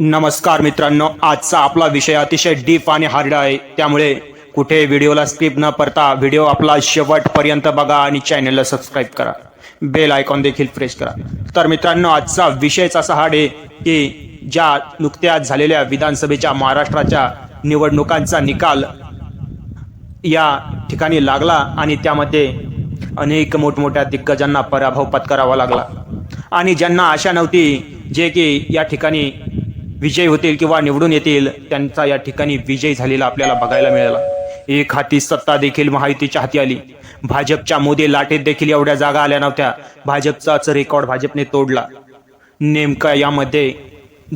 नमस्कार मित्रांनो आजचा आपला विषय अतिशय डीप आणि हार्ड आहे. त्यामुळे कुठे व्हिडिओला स्किप न करता व्हिडिओ आपला शेवटपर्यंत बघा आणि चॅनलला सबस्क्राईब करा. बेल आयकॉन देखील प्रेस करा. तर मित्रांनो आजचा विषयच असा हार्ड आहे की ज्या नुकत्याच झालेल्या विधानसभेच्या महाराष्ट्राच्या निवडणुकांचा निकाल या ठिकाणी लागला आणि त्यामध्ये अनेक मोठमोठ्या दिग्गजांना पराभव पत्करावा लागला. आणि ज्यांना आशा नव्हती जे की या ठिकाणी विजय होतील किंवा निवडून येतील त्यांचा या ठिकाणी विजय झालेला आपल्याला बघायला मिळाला. एक हाती सत्ता देखील महायुतीच्या हाती आली. भाजपच्या मोदी लाटेत देखील एवढ्या जागा आल्या नव्हत्या. भाजपचाच रेकॉर्ड भाजपने तोडला. नेमकं यामध्ये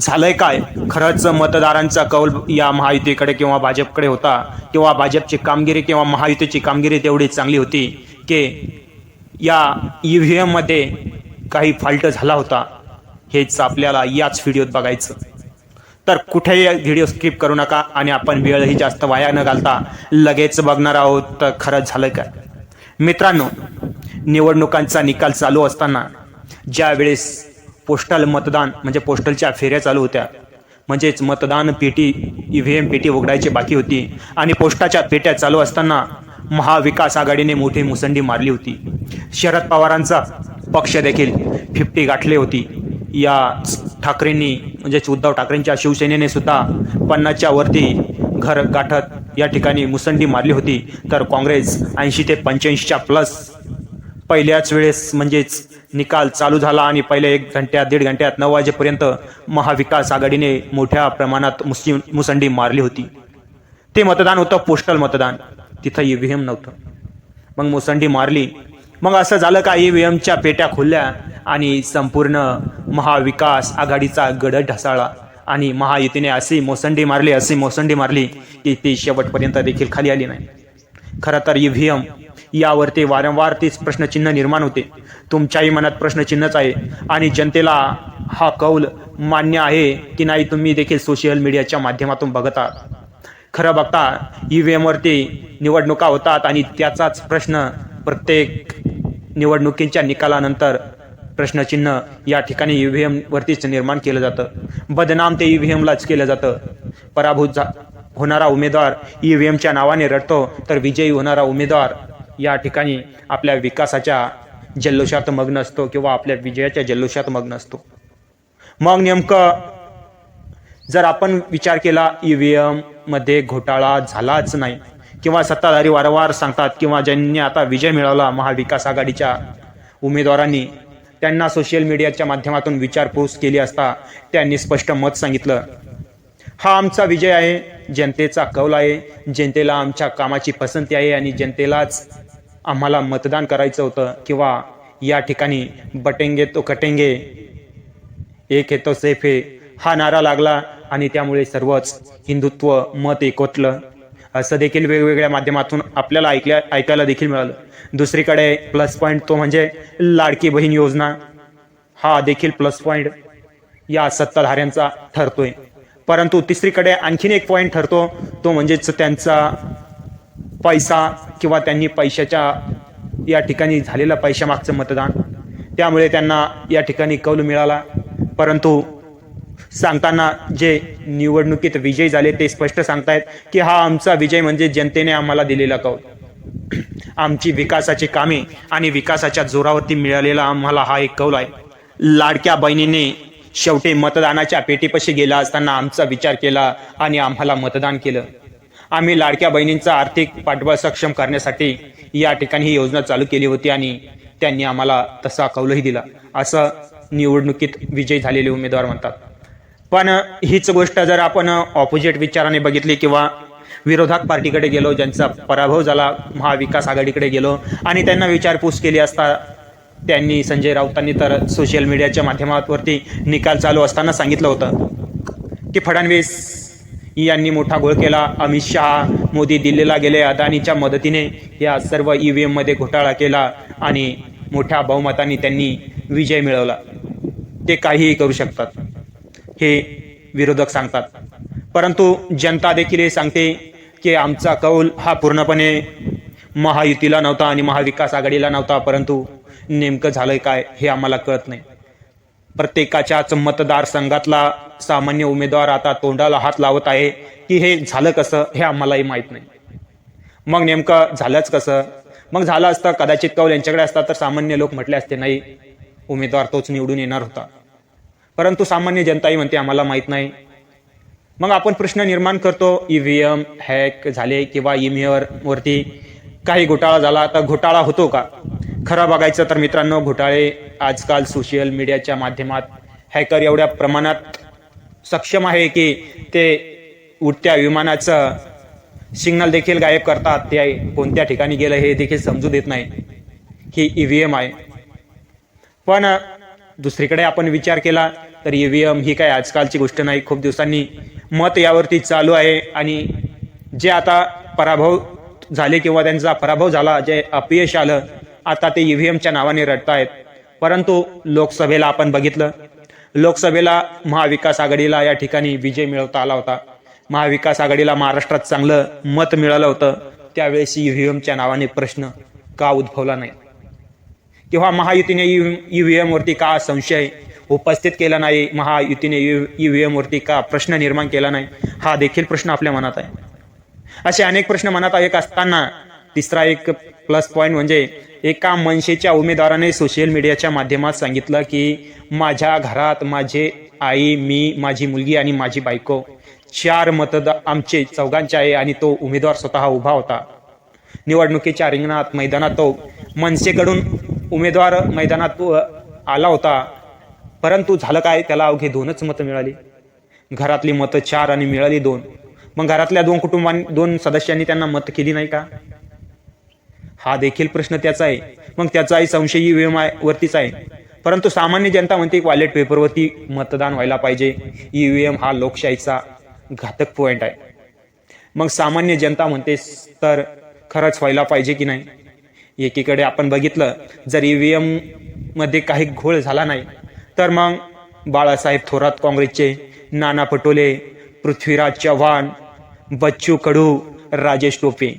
झालंय काय? खरंच मतदारांचा कौल या महायुतीकडे किंवा भाजपकडे होता. किंवा भाजपची कामगिरी किंवा महायुतीची कामगिरी तेवढी चांगली होती की या ईव्हीएममध्ये काही फॉल्ट झाला होता. हेच आपल्याला याच व्हिडिओत बघायचं. तर कुठेही व्हिडिओ स्किप करू नका आणि आपण वेळही जास्त वाया न घालता लगेच बघणार आहोत. तर खरंच झालं काय? मित्रांनो निवडणुकांचा निकाल चालू असताना ज्यावेळेस पोस्टल मतदान म्हणजे पोस्टलच्या फेऱ्या चालू होत्या म्हणजेच मतदान पेटी ई व्ही एम पेटी उघडायची बाकी होती आणि पोस्टाच्या पेट्या चालू असताना महाविकास आघाडीने मोठी मुसंडी मारली होती. शरद पवारांचा पक्ष देखील फिफ्टी गाठली होती. या ठाकरेंनी म्हणजेच उद्धव ठाकरेंच्या शिवसेनेने सुद्धा पन्नासच्या वरती घर गाठत या ठिकाणी मुसंडी मारली होती. तर काँग्रेस ऐंशी ते पंच्याऐंशीच्या प्लस पहिल्याच वेळेस म्हणजेच निकाल चालू झाला आणि पहिल्या एक घंट्यात दीड घंट्यात नऊ वाजेपर्यंत महाविकास आघाडीने मोठ्या प्रमाणात मुस्लिम मुसंडी मारली होती. ते मतदान होतं पोस्टल मतदान. तिथं ई व्ही एम नव्हतं. मग मुसंडी मारली. मग असं झालं का ई व्ही एमच्या पेट्या खुलल्या. आणि संपूर्ण महाविकास आघाडीचा गड ढसाळला. आणि महायुतीने अशी मोसंडी मारली अशी मोसंडी मारली की ती शेवटपर्यंत देखील खाली आली नाही. खरं तर ई व्ही एम यावरती वारंवार तीच प्रश्नचिन्ह निर्माण होते. तुमच्याही मनात प्रश्नचिन्हच आहे आणि जनतेला हा कौल मान्य आहे की नाही तुम्ही देखील सोशल मीडियाच्या माध्यमातून बघत. आहात खरं बघता ई व्ही एमवरती निवडणुका होतात आणि त्याचाच प्रश्न प्रत्येक निवडणुकींच्या निकालानंतर प्रश्नचिन्ह या ठिकाणी ई व्ही एमवरतीच निर्माण केलं जातं. बदनाम ते ई व्ही एमलाच केलं जातं. पराभूत झा होणारा उमेदवार ई व्ही एमच्या नावाने रडतो तर विजयी होणारा उमेदवार या ठिकाणी आपल्या विकासाच्या जल्लोषात मग्न असतो किंवा आपल्या विजयाच्या जल्लोषात मग्न असतो. मग नेमकं जर आपण विचार केला ई व्ही एममध्ये घोटाळा झालाच नाही किंवा सत्ताधारी वारंवार सांगतात किंवा ज्यांनी आता विजय मिळवला महाविकास आघाडीच्या उमेदवारांनी त्यांना सोशल मीडियाच्या माध्यमातून विचारपूस केली असता त्यांनी स्पष्ट मत सांगितलं. हा आमचा विजय आहे जनतेचा कौल आहे जनतेला आमच्या कामाची पसंती आहे आणि जनतेलाच आम्हाला मतदान करायचं होतं किंवा या ठिकाणी बटेंगे तो कटेंगे एक हे तो सेफ हे हा नारा लागला आणि त्यामुळे सर्वच हिंदुत्व मत एकवटलं. असं देखील वेगवेगळ्या माध्यमातून आपल्याला ऐकल्या ऐकायला देखील मिळालं. दुसरीकडे प्लस पॉईंट तो म्हणजे लाडकी बहीण योजना. हा देखील प्लस पॉईंट या सत्ताधाऱ्यांचा ठरतोय. परंतु तिसरीकडे आणखीन एक पॉईंट ठरतो तो म्हणजेच त्यांचा पैसा किंवा त्यांनी पैशाच्या या ठिकाणी झालेलं पैशामागचं मतदान. त्यामुळे त्यांना या ठिकाणी कौल मिळाला. परंतु सांगताना जे निवडणुकीत विजय झाले ते स्पष्ट सांगतायत की हा आमचा विजय म्हणजे जनतेने आम्हाला दिलेला कौल. आमची विकासाची कामे आणि विकासाच्या जोरावरती मिळालेला आम्हाला हा एक कौल आहे. लाडक्या बहिणीने शेवटी मतदानाच्या पेटीपाशी गेला असताना आमचा विचार केला आणि आम्हाला मतदान केलं. आम्ही लाडक्या बहिणींचा आर्थिक पाठबळ सक्षम करण्यासाठी या ठिकाणी ही योजना चालू केली होती आणि त्यांनी आम्हाला तसा कौलही दिला. असं निवडणुकीत विजय झालेले उमेदवार म्हणतात. पण हीच गोष्ट जर आपण ऑपोजिट विचाराने बघितली किंवा विरोधक पार्टीकडे गेलो ज्यांचा पराभव झाला महाविकास आघाडीकडे गेलो आणि त्यांना विचारपूस केली असता त्यांनी संजय राऊतांनी तर सोशल मीडियाच्या माध्यमावरती निकाल चालू असताना सांगितलं होतं की फडणवीस यांनी मोठा घोळ केला. अमित शहा मोदी दिल्लीला गेले. अदानीच्या मदतीने या सर्व ई व्ही एममध्ये घोटाळा केला आणि मोठ्या बहुमताने त्यांनी विजय मिळवला. ते काहीही करू शकतात. हे विरोधक सांगतात. परंतु जनता देखील हे सांगते की आमचा कौल हा पूर्णपणे महायुतीला नव्हता आणि महाविकास आघाडीला नव्हता परंतु नेमकं झालंय काय हे आम्हाला कळत नाही. प्रत्येकाच्याच मतदारसंघातला सामान्य उमेदवार आता तोंडाला हात लावत आहे की हे झालं कसं हे आम्हालाही माहीत नाही. मग नेमकं झालंच कसं? मग झालं असतं कदाचित कौल यांच्याकडे असता तर सामान्य लोक म्हटले असते नाही उमेदवार तोच निवडून येणार होता. परंतु सामान्य जनताही म्हणते आम्हाला माहीत नाही. मग आपण प्रश्न निर्माण करतो ईव्हीएम हॅक झाले किंवा ईमेअर वरती काही घोटाळा झाला तर घोटाळा होतो का? खरं बघायचं तर मित्रांनो घोटाळे आजकाल सोशल मीडियाच्या माध्यमात हॅकर एवढ्या प्रमाणात सक्षम आहे की ते उडत्या विमानाचं सिग्नल देखील गायब करतात. ते कोणत्या ठिकाणी गेलं हे देखील समजू देत नाही. ही ईव्हीएम आहे. पण दुसरीकडे आपण विचार केला तर ईव्हीएम ही काय आजकालची गोष्ट नाही. खूप दिवसांनी मत यावरती चालू आहे आणि जे आता पराभव झाले किंवा त्यांचा पराभव झाला जे अपयश आलं आता ते ईव्हीएमच्या नावाने रडतायत. परंतु लोकसभेला आपण बघितलं लोकसभेला महाविकास आघाडीला या ठिकाणी विजय मिळवता आला होता. महाविकास आघाडीला महाराष्ट्रात चांगलं मत मिळालं होतं. त्यावेळेस ईव्हीएमच्या नावाने प्रश्न का उद्भवला नाही? किंवा महायुतीने ई व्ही एमवरती का संशय उपस्थित केला नाही. महायुतीने ई व्ही एमवरती का प्रश्न निर्माण केला नाही? हा देखील प्रश्न आपल्या मनात आहे. असे अनेक प्रश्न मनात एक असताना तिसरा एक प्लस पॉईंट म्हणजे एका मनसेच्या उमेदवाराने सोशल मीडियाच्या माध्यमात सांगितलं की माझ्या घरात माझे आई मी माझी मुलगी आणि माझी बायको चार मतदार आमचे चौघांचे आहे आणि तो उमेदवार स्वतः उभा होता. निवडणुकीच्या रिंगणात मैदानात तो मनसेकडून उमेदवार मैदानात आला होता. परंतु झालं काय? त्याला अवघे दोनच मतं मिळाली. घरातली मतं चार आणि मिळाली दोन. मग घरातल्या दोन कुटुंबां दोन सदस्यांनी त्यांना मत केली नाही का? हा देखील प्रश्न त्याचा आहे. मग त्याचाही संशय ईव्हीएम वरतीच आहे. परंतु सामान्य जनता म्हणते वॉलेट पेपरवरती मतदान व्हायला पाहिजे. ईव्हीएम हा लोकशाहीचा घातक पॉइंट आहे. मग सामान्य जनता म्हणते तर खरंच व्हायला पाहिजे की नाही? एकीकडे आपण बघितलं जर ईव्हीएममध्ये काही घोळ झाला नाही तर मग बाळासाहेब थोरात काँग्रेसचे नाना पटोले पृथ्वीराज चव्हाण बच्चू कडू राजेश टोपे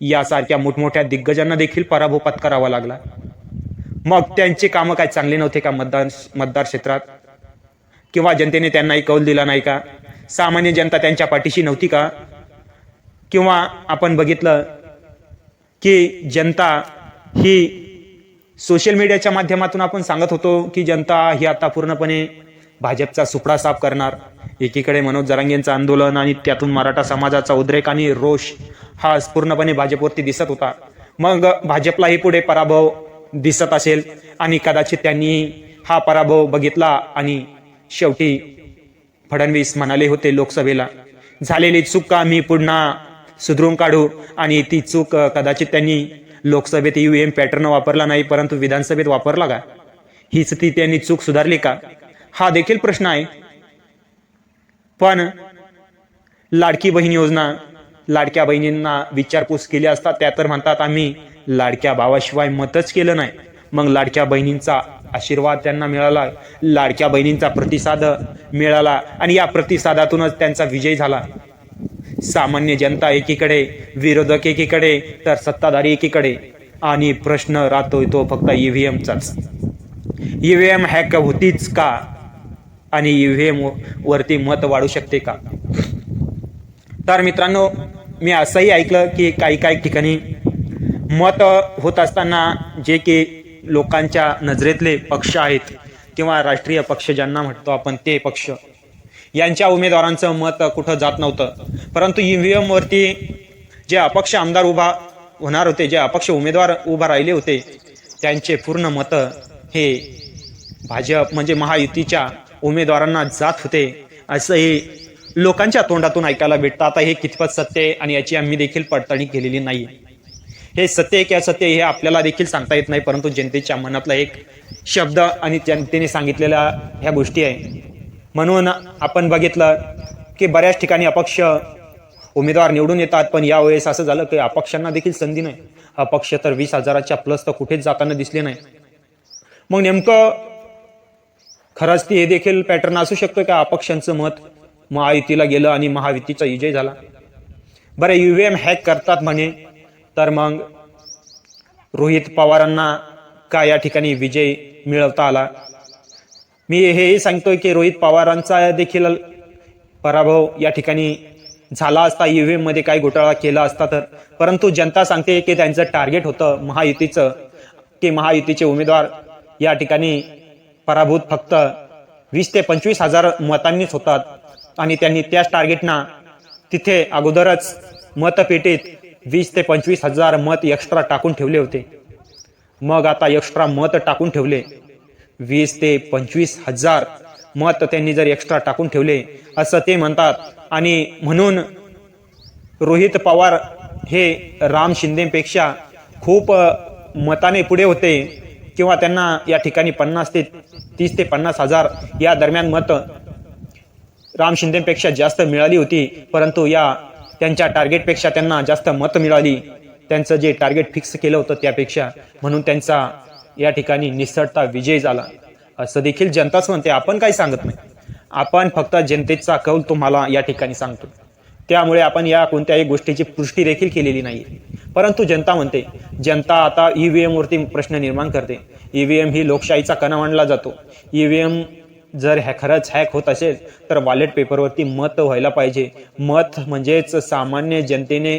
यासारख्या मोठमोठ्या दिग्गजांना देखील पराभव पत्करावा लागला. मग त्यांचे कामं काय चांगले नव्हते का मतदान मतदार क्षेत्रात? किंवा जनतेने त्यांनाही कौल दिला नाही का? सामान्य जनता त्यांच्या पाठीशी नव्हती का? किंवा आपण बघितलं की जनता ही सोशल मीडियाच्या माध्यमातून आपण सांगत होतो की जनता ही आता पूर्णपणे भाजपचा सुपडा साफ करणार. एकीकडे मनोज जरांगेंचं आंदोलन आणि त्यातून मराठा समाजाचा उद्रेक आणि रोष हा पूर्णपणे भाजपवरती दिसत होता. मग भाजपलाही पुढे पराभव दिसत असेल आणि कदाचित त्यांनी हा पराभव बघितला आणि शेवटी फडणवीस म्हणाले होते लोकसभेला झालेली चूक का मी पुन्हा सुधरून काढू आणि ती चूक कदाचित त्यांनी लोकसभेत ईव्हीएम पॅटर्न वापरला नाही परंतु विधानसभेत वापरला का? हीच ती त्यांनी चूक सुधारली का? हा देखील प्रश्न आहे. पण लाडकी बहीण योजना लाडक्या बहिणींना विचारपूस केली असता त्या तर म्हणतात आम्ही लाडक्या भावाशिवाय मतच केलं नाही. मग लाडक्या बहिणींचा आशीर्वाद त्यांना मिळाला लाडक्या बहिणींचा प्रतिसाद मिळाला आणि या प्रतिसादातूनच त्यांचा विजय झाला. सामान्य जनता एकीकडे विरोधक एकीकडे तर सत्ताधारी एकीकडे. आणि प्रश्न राहतोय तो फक्त ईव्हीएमचाच ईव्हीएम हॅक होतीच का? आणि ईव्हीएम वरती मत वाढू शकते का? तर मित्रांनो मी असंही ऐकलं की काही काही ठिकाणी मत होत असताना जे की लोकांच्या नजरेतले पक्ष आहेत किंवा राष्ट्रीय पक्ष ज्यांना म्हणतो आपण ते पक्ष यांच्या उमेदवारांचं मत कुठं जात नव्हतं. परंतु ईव्हीएमवरती जे अपक्ष आमदार उभा होणार होते जे अपक्ष उमेदवार उभा राहिले होते त्यांचे पूर्ण मतं हे भाजप म्हणजे महायुतीच्या उमेदवारांना जात होते. असंही लोकांच्या तोंडातून ऐकायला भेटतं. आता हे कितपत सत्य आहे आणि याची आम्ही देखील पडताळणी केलेली नाही. हे सत्य आहे की असत्य हे आपल्याला देखील सांगता येत नाही परंतु जनतेच्या मनातला एक शब्द आणि जनतेने सांगितलेल्या ह्या गोष्टी आहे. म्हणून आपण बघितलं की बऱ्याच ठिकाणी अपक्ष उमेदवार निवडून येतात पण यावेळेस असं झालं की अपक्षांना देखील संधी नाही. अपक्ष तर वीस हजाराच्या प्लस तर कुठेच जाताना दिसले नाही. मग नेमकं खरंच ती हे देखील पॅटर्न असू शकतो का? अपक्षांचं मत महायुतीला गेलं आणि महायुतीचा विजय झाला. बरं ईव्हीएम हॅक करतात म्हणे तर मग रोहित पवारांना का या ठिकाणी विजय मिळवता आला? मी हेही सांगतोय की रोहित पवारांचा देखील पराभव या ठिकाणी झाला असता ईव्हीएममध्ये काही घोटाळा केला असता तर. परंतु जनता सांगते की त्यांचं टार्गेट होतं महायुतीचं की महायुतीचे उमेदवार या ठिकाणी पराभूत फक्त वीस ते पंचवीस हजार मतांनीच होतात. आणि त्यांनी त्याच टार्गेटना तिथे अगोदरच मतपेटीत वीस ते पंचवीस हजार मत एक्स्ट्रा टाकून ठेवले होते. मग आता एक्स्ट्रा मत टाकून ठेवले. वीस ते पंचवीस हजार मत त्यांनी जर एक्स्ट्रा टाकून ठेवले असं ते म्हणतात. आणि म्हणून रोहित पवार हे राम शिंदेपेक्षा खूप मताने पुढे होते किंवा त्यांना या ठिकाणी पन्नास ते तीस ते पन्नास हजार या दरम्यान मत राम शिंदेपेक्षा जास्त मिळाली होती. परंतु या त्यांच्या टार्गेटपेक्षा त्यांना जास्त मत मिळाली. त्यांचं जे टार्गेट फिक्स केलं होतं त्यापेक्षा. म्हणून त्यांचा या ठिकाणी निसटता विजय झाला. असं देखील जनताच म्हणते. आपण काही सांगत नाही. आपण फक्त जनतेचा कौल तुम्हाला या ठिकाणी सांगतो. त्यामुळे आपण या कोणत्याही गोष्टीची पुष्टी देखील केलेली नाही परंतु जनता म्हणते जनता आता ईव्हीएम वरती प्रश्न निर्माण करते. ईव्हीएम ही लोकशाहीचा कणा मानला जातो. ईव्हीएम जर हॅ खरंच हॅक होत असेल तर वॉलेट पेपरवरती मत व्हायला पाहिजे. मत म्हणजेच सामान्य जनतेने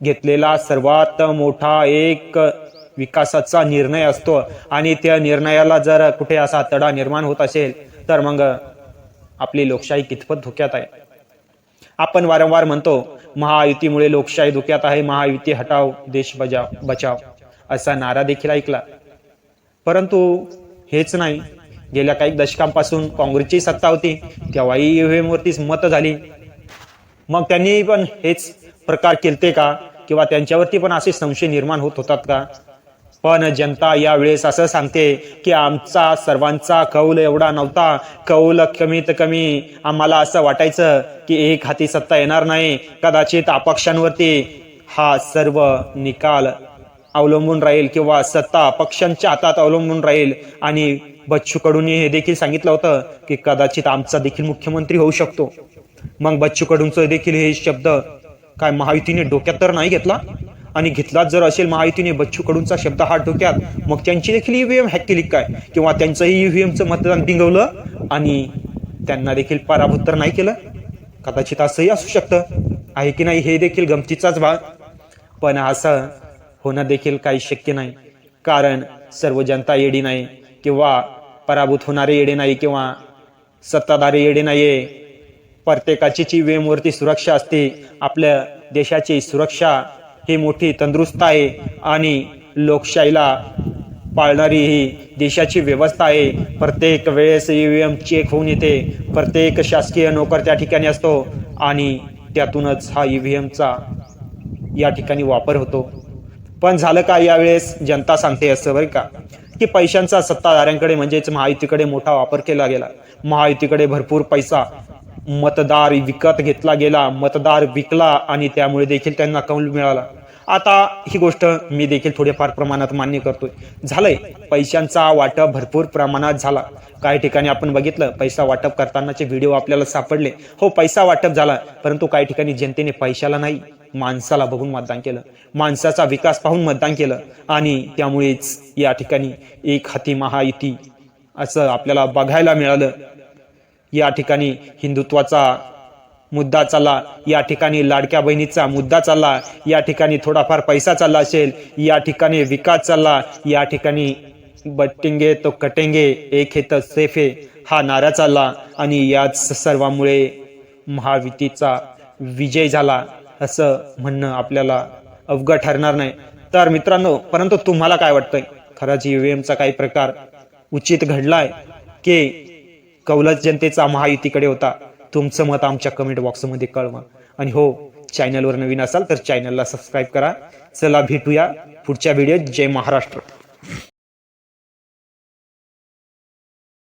घेतलेला सर्वात मोठा एक विकासाचा निर्णय असतो आणि त्या निर्णयाला जर कुठे असा तडा निर्माण होत असेल तर मग आपली लोकशाही कितपत धोक्यात आहे? आपण वारंवार म्हणतो महायुतीमुळे लोकशाही धोक्यात आहे महायुती हटाव देश बजाव बचाव असा नारा देखील ऐकला. परंतु हेच नाही. गेल्या काही दशकांपासून काँग्रेसची सत्ता होती तेव्हाही ईव्हीएम वरतीच मत झाली. मग त्यांनी पण हेच प्रकार केलते का? किंवा त्यांच्यावरती पण असे संशय निर्माण होत होतात का? पण जनता यावेळेस असं सांगते की आमचा सर्वांचा कौल एवढा नव्हता. कौल कमीत कमी आम्हाला असं वाटायचं की एक हाती सत्ता येणार नाही. कदाचित अपक्षांवरती हा सर्व निकाल अवलंबून राहील किंवा सत्ता पक्षांच्या हातात अवलंबून राहील. आणि बच्चू कडूंनी हे देखील सांगितलं होतं की कदाचित आमचा देखील मुख्यमंत्री होऊ शकतो. मग बच्चू कडूंचं देखील हे शब्द काय महायुतीने डोक्यात तर नाही घेतला? आणि घेतलाच जर असेल महायुतीने बच्चू कडूंचा शब्द हा डोक्यात मग त्यांची देखील ईव्हीएम हॅक केली काय? किंवा त्यांचंही ईव्हीएमचं मतदान टिंगवलं आणि त्यांना देखील पराभूत तर नाही केलं? कदाचित असंही असू शकतं. आहे की नाही हे देखील गमतीचाच भाग. पण असं होणं देखील काही शक्य नाही. कारण सर्व जनता येडी नाही किंवा पराभूत होणारे येडे नाही किंवा सत्ताधारी येडे नाहीये. प्रत्येकाची जी वेमवरती सुरक्षा असते. आपल्या देशाची सुरक्षा ही मोठी तंदुरुस्त आहे आणि लोकशाहीला पाळणारी ही देशाची व्यवस्था आहे. प्रत्येक वेळेस ई व्ही एम चेक होऊन येते. प्रत्येक शासकीय नोकर त्या ठिकाणी असतो आणि त्यातूनच हा ई व्ही एमचा या ठिकाणी वापर होतो. पण झालं का यावेळेस? जनता सांगते असं बरं का? की पैशांचा सत्ताधाऱ्यांकडे म्हणजेच महायुतीकडे मोठा वापर केला गेला. महायुतीकडे भरपूर पैसा मतदार विकत घेतला गेला मतदार विकला आणि त्यामुळे देखील त्यांना कौल मिळाला. आता ही गोष्ट मी देखील थोडेफार प्रमाणात मान्य करतोय. झालंय. पैशांचा वाटप भरपूर प्रमाणात झाला. काही ठिकाणी आपण बघितलं पैसा वाटप करतानाचे व्हिडिओ आपल्याला सापडले. हो पैसा वाटप झाला परंतु काही ठिकाणी जनतेने पैशाला नाही माणसाला बघून मतदान केलं. माणसाचा विकास पाहून मतदान केलं आणि त्यामुळेच या ठिकाणी एक हाती महायुती असं आपल्याला बघायला मिळालं. या ठिकाणी हिंदुत्वाचा मुद्दा चालला या ठिकाणी लाडक्या बहिणीचा मुद्दा चालला या ठिकाणी थोडाफार पैसा चालला असेल या ठिकाणी विकास चालला या ठिकाणी बट्टिंगे तो कटेंगे एक हे तर सेफ आहे हा नारा चालला आणि याच सर्वामुळे महायुतीचा विजय झाला असं म्हणणं आपल्याला अवघड ठरणार नाही. तर मित्रांनो परंतु तुम्हाला काय वाटतंय? खरंच ईव्हीएमचा काही प्रकार उचित घडलाय की कौलच जनतेचा महायुतीकडे होता. तुमचं मत आमच्या कमेंट बॉक्समध्ये कळवा. आणि हो चॅनलवर नवीन असाल तर चॅनलला सबस्क्राईब करा. चला भेटूया पुढच्या व्हिडिओत जय महाराष्ट्र.